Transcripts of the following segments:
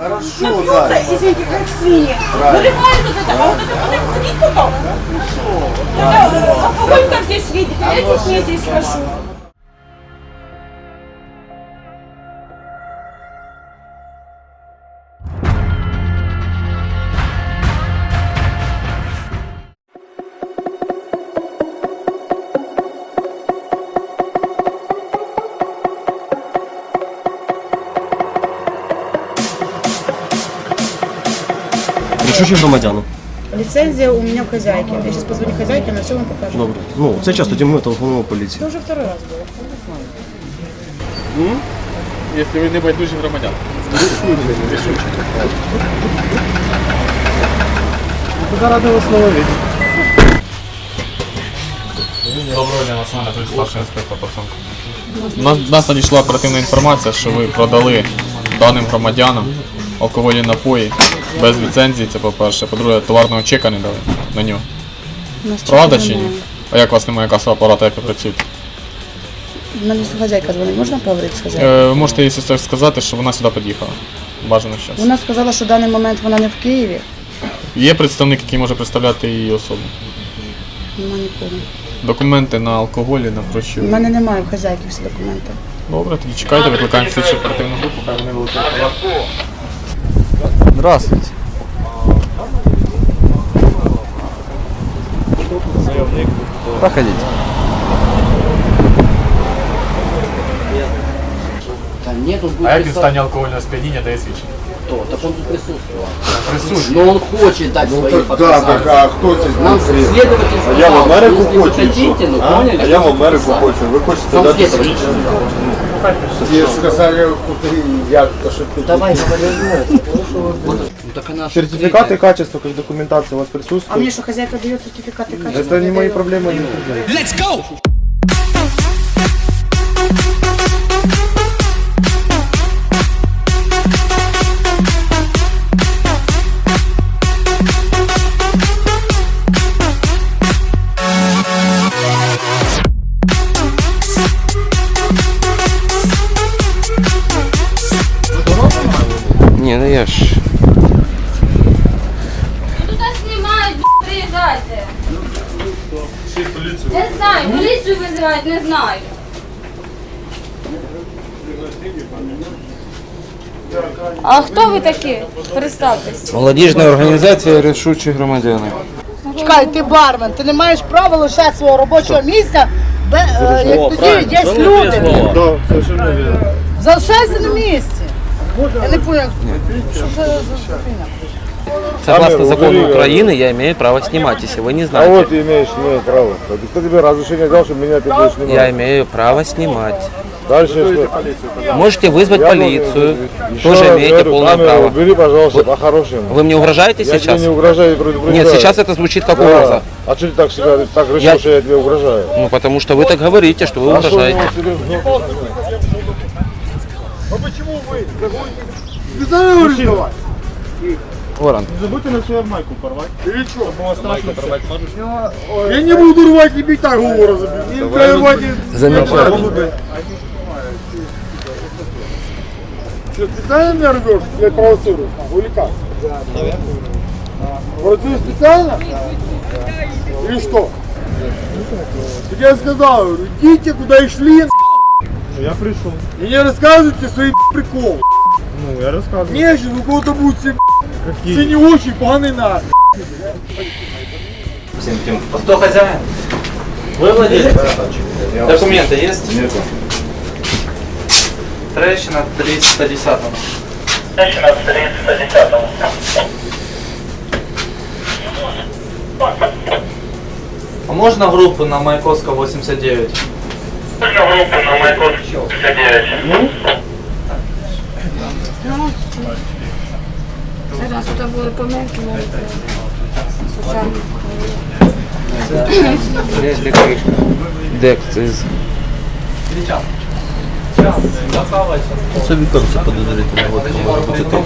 Хорошо, Напьются, да. извините, как свиньи. Выливают вот это, а вот это вот это ходить потом. Тогда алкоголь-то здесь видите, я здесь не здесь хожу. Рішучі громадяни. Лицензия у меня у хозяйки. Я сейчас позвоню хозяйке, она все вам покажет. Добре. Ну, це час тоді ми телефонуємо поліції. Это уже второй раз было. Якщо ви не байдужі громадян. Доброго дня, Національна поліція, старший інспектор Пацанко. Нас, нас надійшла оперативна інформація, що ви продали даним громадянам алкогольні напої без ліцензії, це по-перше. По-друге, товарного чека не дали на нього. Правда чи ні? А як у вас немає касового апарату, як ви працюєте? Мене хозяйка звонить. Можна поговорити з хозяйкою? Е, ви можете, це сказати, що вона сюди під'їхала. Бажано зараз. Вона сказала, що в даний момент вона не в Києві. Є представник, який може представляти її особу. Нема нікого. Документи на алкоголі, на прочі. У мене немає в хозяйки всі документи. Добре, тоді чекайте, викликаємо слідчу оперативну групу, хай вони вилучають. Здравствуйте. Проходите. Да нет, он будет А як він в писать, стані алкогольного сп'яніння дає свідчення? кто. Так он тут присутствовал. Присутній. Но он хочет дать свои Так, да, показания. так, а хто це Нам конкретно? следователь А сказал, я в Америку если вы хочу. і що? хотите, ну А? поняли, А я в что Америку писать. хочу. Ви хочете Сам дати следователь свідчення? сказал. Ті сказали, куди, як, то що ти. Давай, говори, ну так она же Сертификаты качества, как документация у вас А присутствует? мені що хозяйка дає сертифікати качества? Это не Я мои даю. проблемы, не проблемы. Не, Б***ь, приезжайте. Не знаю, полицию вызывать, не знаю. А хто ви такі? Представтесь. Молодіжна організація рішучі громадяни. Чекай, ти бармен, ти не маєш права лишати свого робочого місця, бе- е, як тоді є люди. Да, совершенно верно. Залишайся на місці. Я не понял, що це за фігня? Согласно закону України, я имею право снимать, если вы не А знаете. вот ты имеешь, имеешь право. Кто тебе разрешение дал, чтобы меня опять будешь снимать? Я имею право снимать. Дальше что? Можете вызвать Я полицию, могу- Еще тоже раз имеете говорю, полное камеру право. Убери, пожалуйста, по-хорошему. Вы мне угрожаете Я тебе сейчас? не угрожаю, предупреждаю. Нет, сейчас это звучит как Да. угроза. А что ты так себя так решил, Я- что я тебе угрожаю? Ну, потому что вы так говорите, что вы А что угрожаете. у него серьезно? Ворон. Забудьте на свою майку порвать. Или что? Майку порвать Я не буду рвать, не бить так говору забить. Замечательно. Что, специально меня рвешь? Или провоцируешь? Или как? Провоцируешь специально? Или что? Так я сказал, идите куда и шли. Я пришел. И не рассказывайте свои приколы. Ну, я рассказываю. Не, сейчас у кого-то будет все Какие? не очень поганый на. Всем тем. Кто хозяин? Вы владелец? Документы есть? Нету. Трещина 310. Трещина 310. А можно группу на Майковска 89? Можно группу на Майковска 89. Ну? Тут були помилки, случайно. Декс із. Це віконце подозрительне, от може бути то.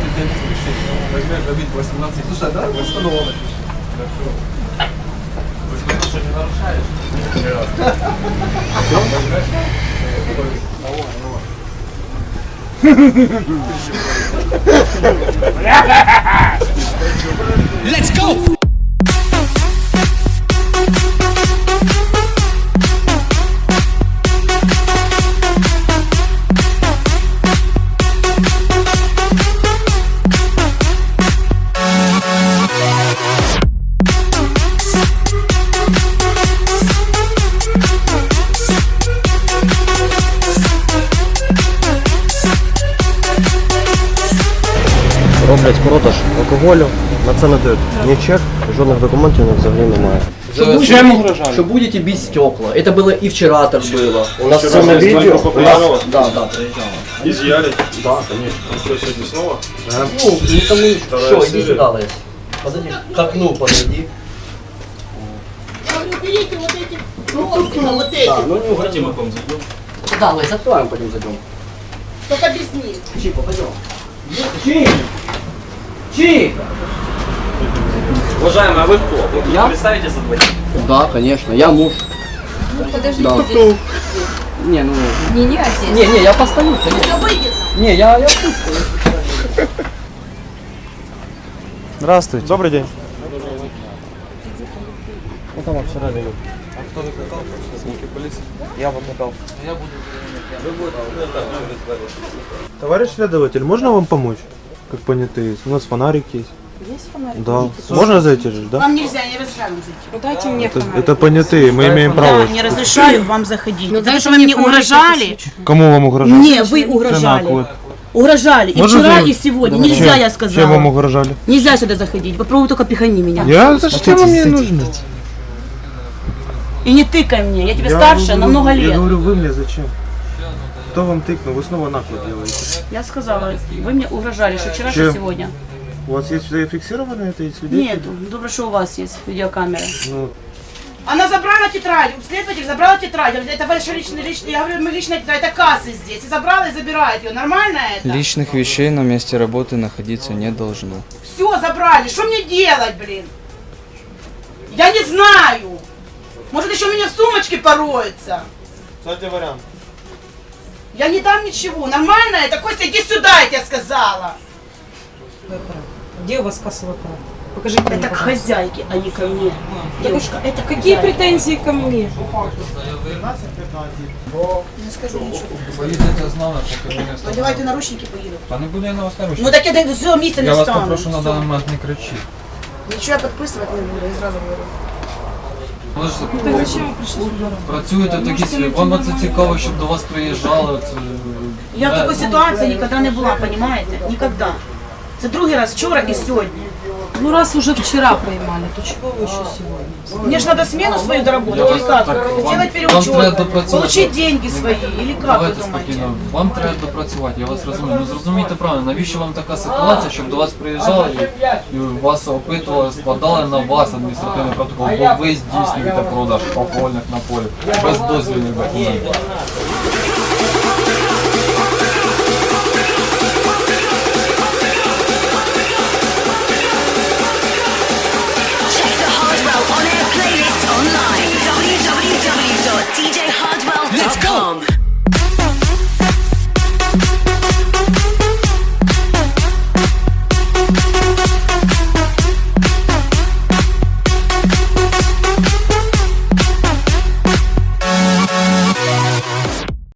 роблять продаж алкоголю, на це не дають ні чек, жодних документів у них взагалі немає. Что будете, что будете бить стекла. Это было и вчера так было. У нас це на відео. У нас, Да, да, приезжала. Изъяли. Да, конечно. Что, сегодня снова? Ну, ну тому что, иди сюда, Лесь. Подойди. К окну подойди. Уберите вот эти ножки, вот эти. Да, ну не уходи. мы к вам зайдем. Да, Лесь, откроем, пойдем зайдем. Только без них. Чипа, пойдем. Чик! Чик! Уважаемый, а вы кто? Вы Я? представите за двоих? Да, конечно, я муж. Подождите. Да. здесь. Не, ну... Не, не отец. Не, не, я постою, конечно. Не, я, я стою. Здравствуйте. Добрый день. Ну там всередині. Я вам не дал. Товарищ следователь, можно вам помочь? Как понятые. У нас фонарик есть. Есть фонарик? Да. Можно зайти же, да? Вам нельзя, не разрешаю вам зайти. Дайте мне Это, фонарик. это понятые, мы имеем право. Да, не разрешаю вам заходить. Ну, Потому что вы мне угрожали. Кому вам угрожали? Мне вы угрожали. вот. Угрожали. И Можно вчера, же- и сегодня. Чем? Нельзя, я Чем вам сказала. угрожали? Нельзя сюда заходить. Попробуй только пихани меня. Я? Зачем вам мне нужны? И не тыкай мне. Я тебе Я старше говорю- на много Я лет. говорю, вы мне зачем? Кто вам тыкнул? Вы снова наклад делаете. Я сказала, вы мне угрожали, что вчера, что Чем? сегодня. У вас есть зафиксировано это и свидетели? Нет, добро, что у вас есть видеокамера. Ну, Она забрала тетрадь, следователь забрала тетрадь. Это ваша личная, личная, я говорю, мы личная тетрадь, это кассы здесь. И забрала и забирает ее. Нормально это? Личных вещей на месте работы находиться не должно. Все, забрали. Что мне делать, блин? Я не знаю. Может, еще у меня в сумочке пороется. кстати, вариант. Я не дам ничего. Нормально это? Костя, иди сюда, я тебе сказала. Где у вас кассовый аппарат? Покажите мне, Это к пожалуйста. хозяйке, а не ко мне. Девушка, это к Какие хозяйке. претензии ко мне? Не скажу ничего. Поїдете з нами, поки ми не Надевайте наручники, поеду. Та не буду я на вас наручники. Ну так я до цього місця не стану. Все. момент не кричіть. Нічого я підписувати не буду, я зразу говорю. Ви ж Так зачем вы пришли сюда? працюєте такі свої, вам це цікаво, щоб до вас приїжджали. Це... Я в такой ситуации никогда не была, понимаете? Никогда. Це другий раз вчора і сьогодні. Ну раз уже вчера поймали, то чего вы еще сегодня? Мне же надо смену свою доработать, или как? Сделать переучет, получить деньги свои, или как вы Давайте думаете? спокійно. Вам треба допрацювати, я вас розумію. Ну зрозумійте правильно, навіщо вам така ситуація, щоб до вас приїжджали і, і вас опитували, складали на вас адміністративний протокол, бо ви здійснюєте продаж алкогольних напоїв без дозвільних документів. bomb.